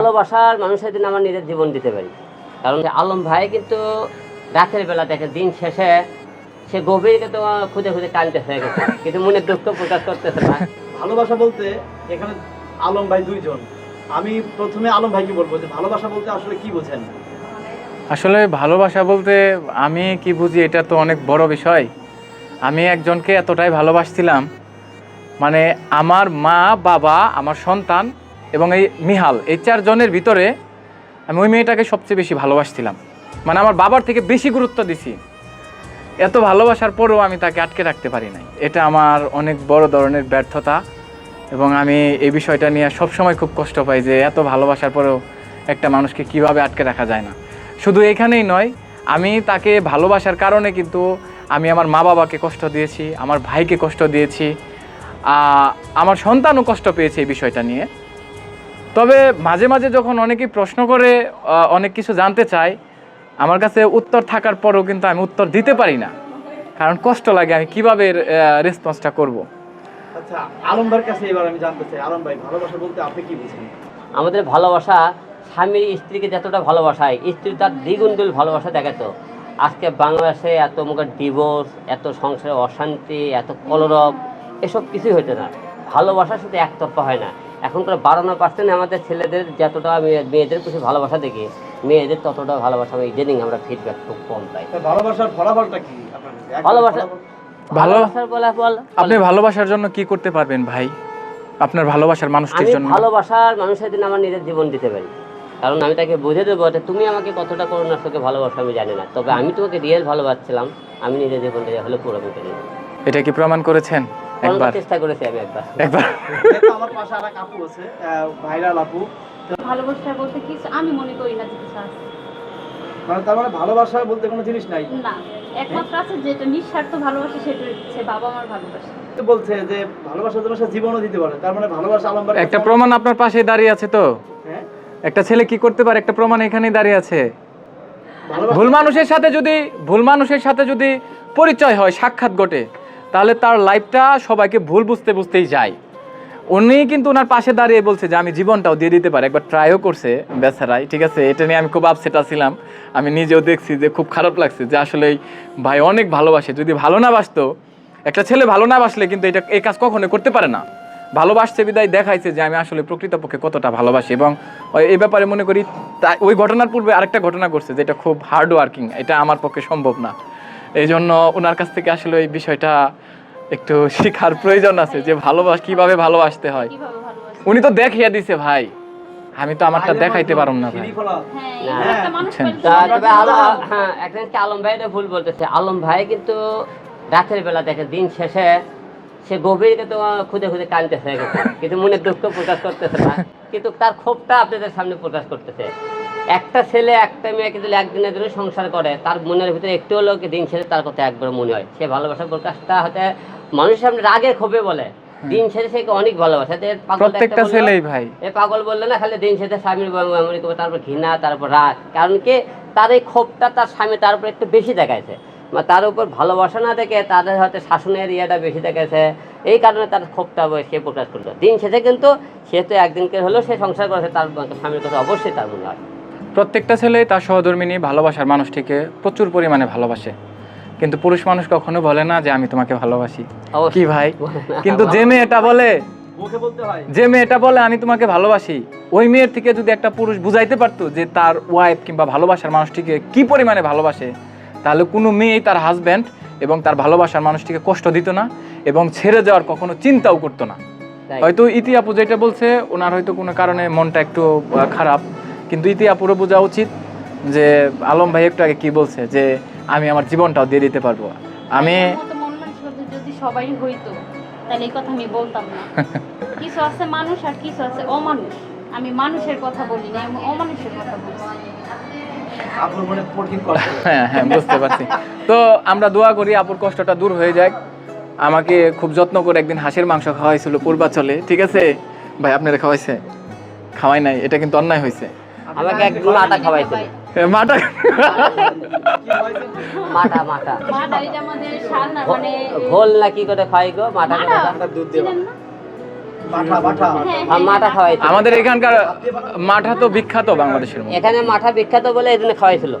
ভালোবাসার মানুষের দিন আমার নিজের জীবন দিতে পারি। কারণ আলম ভাই কিন্তু রাতের বেলা দেখে দিন শেষে সে গভীর কিন্তু খুঁজে খুঁজে কানতে হয়ে গেছে। কিন্তু মনে দুঃখ প্রকাশ করতেছে না। ভালোবাসা বলতে এখানে আলম ভাই দুইজন। আমি প্রথমে আলম ভাইকে বলব যে ভালোবাসা বলতে আসলে কি বোঝেন? আসলে ভালোবাসা বলতে আমি কি বুঝি এটা তো অনেক বড় বিষয়। আমি একজনকে এতটাই ভালোবাসছিলাম মানে আমার মা বাবা আমার সন্তান এবং এই মিহাল, এই চারজনের ভিতরে আমি ওই মেয়েটাকে সবচেয়ে বেশি ভালোবাসছিলাম। মানে আমার বাবার থেকে বেশি গুরুত্ব দিছি। এত ভালোবাসার পরেও আমি তাকে আটকে রাখতে পারি নাই। এটা আমার অনেক বড় ধরনের ব্যর্থতা এবং আমি এই বিষয়টা নিয়ে সবসময় খুব কষ্ট পাই যে এত ভালোবাসার পরেও একটা মানুষকে কীভাবে আটকে রাখা যায় না। শুধু এখানেই নয়, আমি তাকে ভালোবাসার কারণে কিন্তু আমি আমার মা বাবাকে কষ্ট দিয়েছি, আমার ভাইকে কষ্ট দিয়েছি আমার সন্তানও কষ্ট পেয়েছে এই বিষয়টা নিয়ে। তবে মাঝে মাঝে যখন অনেকেই প্রশ্ন করে অনেক কিছু জানতে চায় আমার কাছে উত্তর থাকার পরেও কিন্তু আমি উত্তর দিতে পারি না। কারণ কষ্ট লাগে আমি কীভাবে রেসপন্সটা করব। আচ্ছা আলম ভাইয়ের কাছে এবার আমি জানতে চাই। আলম ভাই ভালোবাসা বলতে আপনি কি বুঝেন? আমাদের ভালোবাসা স্বামী স্ত্রীকে যতটা ভালোবাসায় স্ত্রী তার দ্বিগুণ দুল ভালোবাসা দেখাতো আজকে বাংলাদেশে এত মুখের ডিভোর্স এত সংসারে অশান্তি এত কলরব এসব কিছুই হইতো না। ভালোবাসা শুধু একতরফা হয় না। এখনকার বাড়ানো পার্সেন্ট আমাদের ছেলেদের যতটা মেয়ে- মেয়েদের কিছু ভালোবাসা দেখি মেয়েদের ততটা ভালোবাসা আমি ইদানিং আমরা ফিডব্যাক খুব কম পাই। ভালোবাসার ফলাফলটা কি? ভালোবাসা- ভালোবাসার ফলাফল আপনি ভালোবাসার জন্য কি করতে পারবেন ভাই? আপনার ভালোবাসার মানুষটির আমি জন্য। ভালোবাসার মানুষের দিন আমার নিজের জীবন দিতে পারি। কারণ আমি তাকে বুঝে দেবো যে তুমি আমাকে কতটা করোনার চোখে ভালোবাসো আমি জানি না। তবে আমি তোমাকে রিয়েল ভালোবাসছিলাম আমি নিজের জীবনটা হলে পুরো এটা কি প্রমাণ করেছেন? একবার। চেষ্টা করেছি আমি একবার। একবার। আমার পাশে আর আপু আছে ভাইরাল আপু। ভালোবাসা বলতে কিছু আমি মনে করি না যে কিছু আছে। মানে তার মানে ভালোবাসা বলতে কোনো জিনিস নাই? না একমাত্র আছে যেটা নিঃস্বার্থ ভালোবাসা সেটা হচ্ছে বাবা মার ভালোবাসা। বলছে যে ভালোবাসার জন্য সে জীবনও দিতে পারে তার মানে ভালোবাসা আলম ভাইয়ের একটা প্রমাণ আপনার পাশে দাঁড়িয়ে আছে তো? হ্যাঁ? একটা ছেলে কি করতে পারে? একটা প্রমাণ এখানেই দাঁড়িয়ে আছে। ভুল মানুষের সাথে যদি ভুল মানুষের সাথে যদি পরিচয় হয় সাক্ষাৎ ঘটে তাহলে তার লাইফটা সবাইকে ভুল বুঝতে বুঝতেই যায়। উনি কিন্তু ওনার পাশে দাঁড়িয়ে বলছে যে, আমি জীবনটাও দিয়ে দিতে পারি। একবার ট্রাইও করছে বেচারাই, ঠিক আছে? এটা নিয়ে আমি খুব আপসেট আছিলাম। আমি নিজেও দেখছি যে, খুব খারাপ লাগছে যে, আসলে ভাই অনেক ভালোবাসে। যদি ভালো না বাসতো, একটা ছেলে ভালো না বাসলে কিন্তু এটা এই কাজ কখনো করতে পারে না। ভালোবাসছে, বিদায় দেখাইছে যে, আমি আসলে প্রকৃতপক্ষে কতটা ভালোবাসি। এবং এই ব্যাপারে মনে করি, তা- ওই ঘটনার পূর্বে আরেকটা ঘটনা ঘটছে যেটা খুব হার্ড ওয়ার্কিং এটা আমার পক্ষে সম্ভব না। এই জন্য ওনার কাছ থেকে আসলে এই বিষয়টা একটু শেখার প্রয়োজন আছে যে ভালোবাস কীভাবে ভালোবাসতে হয়। উনি তো দেখিয়ে দিছে ভাই। আমি তো আমারটা দেখাইতে পারুম না ভাই। হ্যাঁ তা আমরা তবে হ্যাঁ হচ্ছে আলম ভাই এটা ভুল বলতেছে। আলম ভাই কিন্তু রাতের বেলা দেখে দিন শেষে সে গভীর কিন্তু খুঁজে খুঁজে হয়ে কিন্তু মনে দুঃখ প্রকাশ করতেছে না। কিন্তু তার ক্ষোভটা আপনাদের সামনে প্রকাশ করতেছে। একটা ছেলে একটা মেয়ে কিন্তু একদিনের জন্য সংসার করে। তার মনের ভিতরে একটু হলেও দিন শেষে তার কথা একবার মনে হয়। সে ভালোবাসার প্রকাশটা হয়তো মানুষের সামনে রাগে ক্ষোভে বলে। দিন শেষে সে অনেক ভালোবাসে। প্রত্যেকটা ছেলেই ভাই। এ পাগল বললে না খালি দিন সেটা স্বামীর তারপর ঘৃণা তারপর রাগ। কারণ কি? তার এই ক্ষোভটা তার স্বামী তার উপর একটু বেশি দেখাইছে। বা তার উপর ভালোবাসা না দেখে তাদের হয়তো শাসনের ইয়েটা বেশি দেখাইছে। এই কারণে তার ক্ষোভটা সে প্রকাশ করল। দিন শেষে কিন্তু সে তো একদিনকে হলেও সে সংসার করেছে তার স্বামীর কথা অবশ্যই তার মনে হয়। প্রত্যেকটা ছেলে তার সহধর্মিনী ভালোবাসার মানুষটিকে প্রচুর পরিমাণে ভালোবাসে। কিন্তু পুরুষ মানুষ কখনো বলে না যে আমি তোমাকে ভালোবাসি। কি ভাই? কিন্তু যে মেয়েটা বলে মুখে বলতে হয়। যে মেয়েটা বলে আমি তোমাকে ভালোবাসি। ওই মেয়ের থেকে যদি একটা পুরুষ বুঝাইতে পারতো যে তার ওয়াইফ কিংবা ভালোবাসার মানুষটিকে কি পরিমাণে ভালোবাসে তাহলে কোনো মেয়েই তার হাজব্যান্ড এবং তার ভালোবাসার মানুষটিকে কষ্ট দিত না এবং ছেড়ে যাওয়ার কখনো চিন্তাও করতো না। হয়তো ইতি আপু যেটা বলছে ওনার হয়তো কোনো কারণে মনটা একটু খারাপ। কিন্তু ইতি আপুরও বোঝা উচিত যে আলম ভাই একটু আগে কি বলছে যে আমি আমার জীবনটাও দিয়ে দিতে পারব। আমি মন যদি সবাই হইতো তাহলে এই কথা আমি বলতাম না। কিছু আছে মানুষ আর কিছু আছে অমানুষ। আমি মানুষের কথা বলি না আমি অমানুষের কথা বলছি। আপুর মনে কঠিন কষ্ট হ্যাঁ হ্যাঁ বুঝতে পারছি। তো আমরা দোয়া করি আপুর কষ্টটা দূর হয়ে যাক। আমাকে খুব যত্ন করে একদিন হাঁসের মাংস খাওয়াইছিল পূর্বাচলে ঠিক আছে? ভাই আপনারা খাওয়াইছে? খাওয়াই নাই এটা কিন্তু অন্যায় হয়েছে আমাকে মাটা খাওয়াইছে মাটা মাটা। মাটা মানে ঘোল না কি করে খাই গো? মাটা দুধ মাঠা হ্যাঁ, আর মাঠা খাওয়াইছিল আমাদের এখানকার মাঠা তো বিখ্যাত বাংলাদেশের এখানে মাঠা বিখ্যাত বলে এখানে খাওয়াইছিল